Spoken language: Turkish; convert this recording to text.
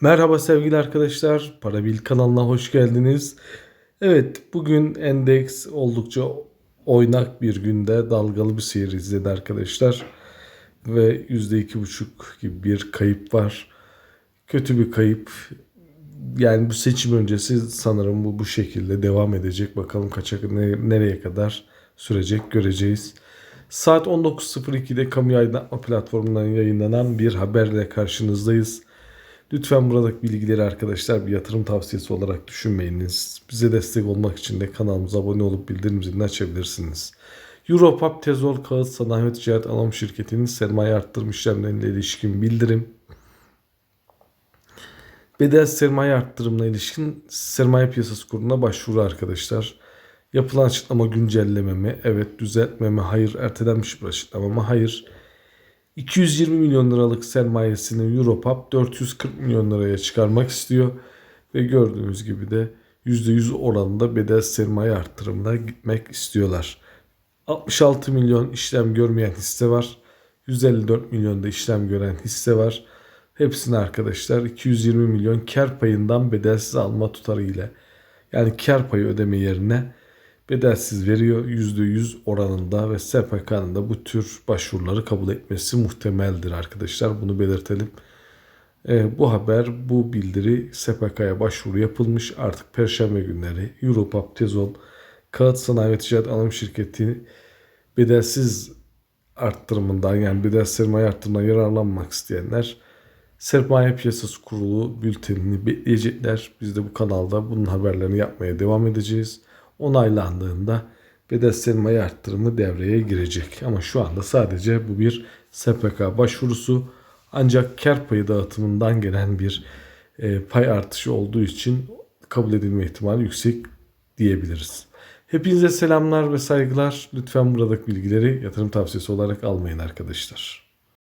Merhaba sevgili arkadaşlar. Parabil kanalına hoş geldiniz. Evet bugün endeks oldukça oynak bir günde dalgalı bir seyir izledi arkadaşlar. Ve %2,5 gibi bir kayıp var. Kötü bir kayıp. Yani bu seçim öncesi sanırım bu bu şekilde devam edecek. Bakalım kaça ne- nereye kadar sürecek göreceğiz. Saat 19.02'de kamu aydınlatma platformundan yayınlanan bir haberle karşınızdayız. Lütfen buradaki bilgileri arkadaşlar bir yatırım tavsiyesi olarak düşünmeyiniz. Bize destek olmak için de kanalımıza abone olup bildirim zilini açabilirsiniz. Europap Tezol Kağıt Sanayi Ticaret Anonim Şirketi'nin sermaye arttırma işlemleriyle ilişkin bildirim. Bedel sermaye arttırımına ilişkin sermaye piyasası kuruluna başvuru arkadaşlar. Yapılan açıklama güncelleme mi? Evet. Düzeltme mi? Hayır. Ertelenmiş bir açıklama mı? Hayır. 220 milyon liralık sermayesini Europap 440 milyon liraya çıkarmak istiyor. Ve gördüğünüz gibi de %100 oranında bedel sermaye arttırımına gitmek istiyorlar. 66 milyon işlem görmeyen hisse var. 154 milyon da işlem gören hisse var. Hepsini arkadaşlar 220 milyon kar payından bedelsiz alma tutarı ile yani kar payı ödeme yerine bedelsiz veriyor. %100 oranında ve SPK'nın da bu tür başvuruları kabul etmesi muhtemeldir arkadaşlar. Bunu belirtelim. Ee, bu haber, bu bildiri SPK'ya başvuru yapılmış. Artık Perşembe günleri Europap Tezol Kağıt Sanayi ve Ticaret Anonim Şirketi bedelsiz arttırımından yani bedel sermaye arttırımından yararlanmak isteyenler Sermaye Piyasası Kurulu bültenini bekleyecekler. Biz de bu kanalda bunun haberlerini yapmaya devam edeceğiz. Onaylandığında bedel sermaye arttırımı devreye girecek. Ama şu anda sadece bu bir SPK başvurusu. Ancak kar payı dağıtımından gelen bir e, pay artışı olduğu için kabul edilme ihtimali yüksek diyebiliriz. Hepinize selamlar ve saygılar. Lütfen buradaki bilgileri yatırım tavsiyesi olarak almayın arkadaşlar.